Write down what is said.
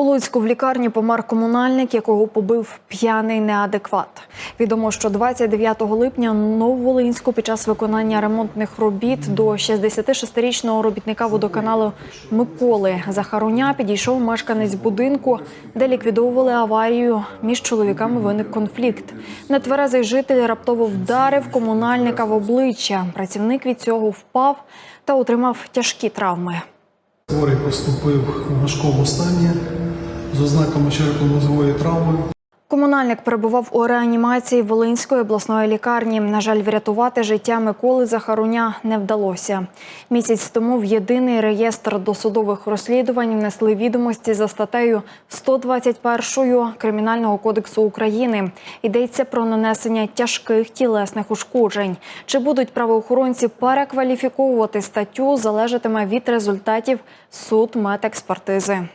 У Луцьку в лікарні помер комунальник, якого побив п'яний неадекват. Відомо, що 29 липня Нововолинську під час виконання ремонтних робіт до 66-річного робітника водоканалу Миколи Захаруня підійшов мешканець будинку, де ліквідовували аварію. Між чоловіками виник конфлікт. Нетверезий житель раптово вдарив комунальника в обличчя. Працівник від цього впав та отримав тяжкі травми. Хворий поступив у важкому стані з ознаками черепно-мозгової травми. Комунальник перебував у реанімації Волинської обласної лікарні. На жаль, врятувати життя Миколи Захаруня не вдалося. Місяць тому в єдиний реєстр досудових розслідувань внесли відомості за статтею 121 Кримінального кодексу України. Йдеться про нанесення тяжких тілесних ушкоджень. Чи будуть правоохоронці перекваліфіковувати статтю, залежатиме від результатів суд судмедекспертизи.